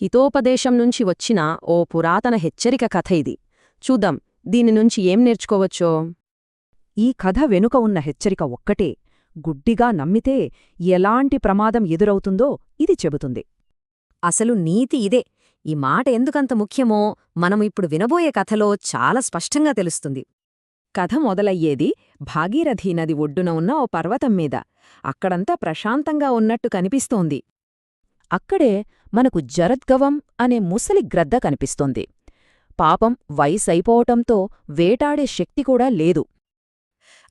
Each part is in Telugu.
హితోపదేశం నుంచి వచ్చిన ఓ పురాతన హెచ్చరిక కథ ఇది. చూద్దాం దీని నుంచి ఏం నేర్చుకోవచ్చో? ఈ కథ వెనుక ఉన్న హెచ్చరిక ఒక్కటే. గుడ్డిగా నమ్మితే ఎలాంటి ప్రమాదం ఎదురవుతుందో ఇది చెబుతుంది. అసలు నీతి ఇదే. ఈ మాట ఎందుకంత ముఖ్యమో మనం ఇప్పుడు వినబోయే కథలో చాలా స్పష్టంగా తెలుస్తుంది. కథ మొదలయ్యేది భాగీరథీ నది ఒడ్డున ఉన్న ఓ పర్వతం మీద. అక్కడంతా ప్రశాంతంగా ఉన్నట్టు కనిపిస్తోంది. అక్కడే మనకు జరద్గవం అనే ముసలి గ్రద్ద కనిపిస్తోంది. పాపం వయసైపోవటంతో వేటాడే శక్తి కూడా లేదు.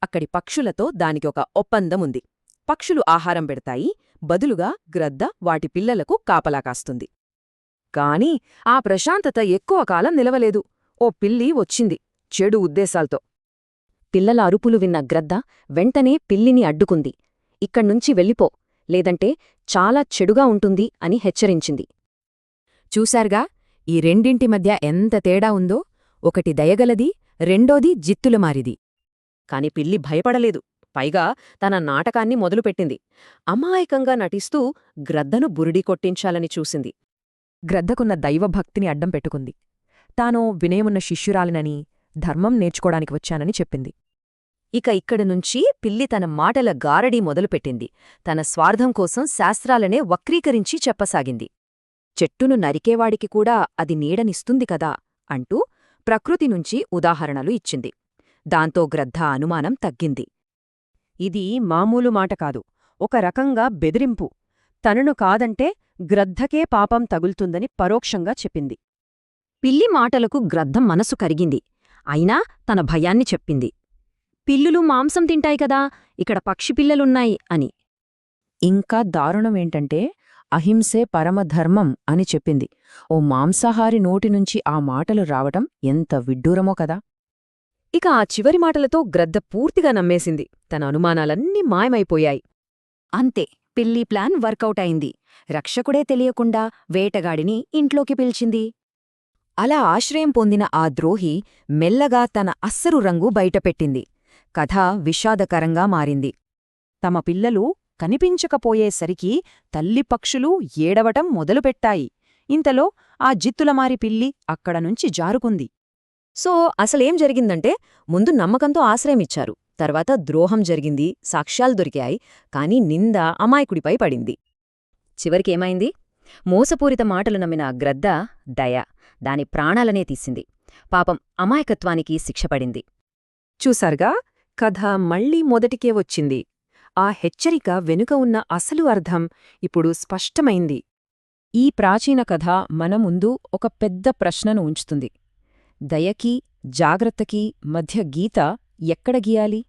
అక్కడి పక్షులతో దానికి ఒక ఒప్పందముంది. పక్షులు ఆహారం పెడతాయి బదులుగా గ్రద్ద వాటి పిల్లలకు కాపలా కాస్తుంది. కాని ఆ ప్రశాంతత ఎక్కువ కాలం నిలవలేదు. ఓ పిల్లి వచ్చింది చెడు ఉద్దేశాలతో. పిల్లల అరుపులు విన్న గ్రద్ద వెంటనే పిల్లిని అడ్డుకుంది. ఇక్కడ్నుంచి వెళ్ళిపో. లేదంటే చాలా చెడుగా ఉంటుంది అని హెచ్చరించింది. చూశారుగా ఈ రెండింటి మధ్య ఎంత తేడా ఉందో ఒకటి దయగలది రెండోది జిత్తులమారిది కాని పిల్లి భయపడలేదు. పైగా తన నాటకాన్ని మొదలుపెట్టింది. అమాయకంగా నటిస్తూ గ్రద్దను బురిడి కొట్టించాలని చూసింది. గ్రద్దకున్న దైవభక్తిని అడ్డం పెట్టుకుంది. తాను వినయమున్న శిష్యురాలినని ధర్మం నేర్చుకోడానికి వచ్చానని చెప్పింది. ఇక ఇక్కడి నుంచి పిల్లి తన మాటల గారడీ మొదలుపెట్టింది. తన స్వార్థం కోసం శాస్త్రాలనే వక్రీకరించి చెప్పసాగింది. చెట్టును నరికేవాడికి కూడా అది నీడనిస్తుంది కదా అంటూ ప్రకృతి నుంచి ఉదాహరణలు ఇచ్చింది. దాంతో గ్రద్ధ అనుమానం తగ్గింది. ఇది మామూలు మాట కాదు. ఒక రకంగా బెదిరింపు. తనను కాదంటే గ్రద్ధకే పాపం తగులుతుందని పరోక్షంగా చెప్పింది. పిల్లి మాటలకు గ్రద్ధం మనసు కరిగింది. అయినా తన భయాన్ని చెప్పింది. పిల్లులు మాంసం తింటాయి కదా ఇక్కడ పక్షి పిల్లలున్నాయి అని. ఇంకా దారుణమేంటంటే అహింసే పరమధర్మం అని చెప్పింది. ఓ మాంసాహారి నోటి నుంచి ఆ మాటలు రావటం ఎంత విడ్డూరమో కదా. ఇక ఆ చివరి మాటలతో గ్రద్ద పూర్తిగా నమ్మేసింది. తన అనుమానాలన్నీ మాయమైపోయాయి. అంతే పిల్లి ప్లాన్ వర్కౌట్ అయింది. రక్షకుడే తెలియకుండా వేటగాడిని ఇంట్లోకి పిలిచింది. అలా ఆశ్రయం పొందిన ఆ ద్రోహి మెల్లగా తన అస్సరు రంగు బయటపెట్టింది. కథ విషాదకరంగా మారింది. తమ పిల్లలు కనిపించకపోయేసరికి తల్లి పక్షులు ఏడవటం మొదలుపెట్టాయి. ఇంతలో ఆ జిత్తులమారి పిల్లి అక్కడనుంచి జారుకుంది. సో అసలేం జరిగిందంటే ముందు నమ్మకంతో ఆశ్రయమిచ్చారు. తర్వాత ద్రోహం జరిగింది సాక్ష్యాలు దొరికాయి కాని నింద అమాయకుడిపై పడింది. చివరికేమైంది? మోసపూరిత మాటలు నమ్మిన గ్రద్ద దయ దాని ప్రాణాలనే తీసింది. పాపం అమాయకత్వానికి శిక్షపడింది. చూసారుగా కథ మళ్ళీ మొదటికే వచ్చింది. ఆ హెచ్చరిక వెనుక ఉన్న అసలు అర్థం ఇప్పుడు స్పష్టమైంది. ఈ ప్రాచీన కథ మన ముందు ఒక పెద్ద ప్రశ్నను ఉంచుతుంది. దయకి జాగ్రత్తకి మధ్య గీత ఎక్కడ గీయాలి?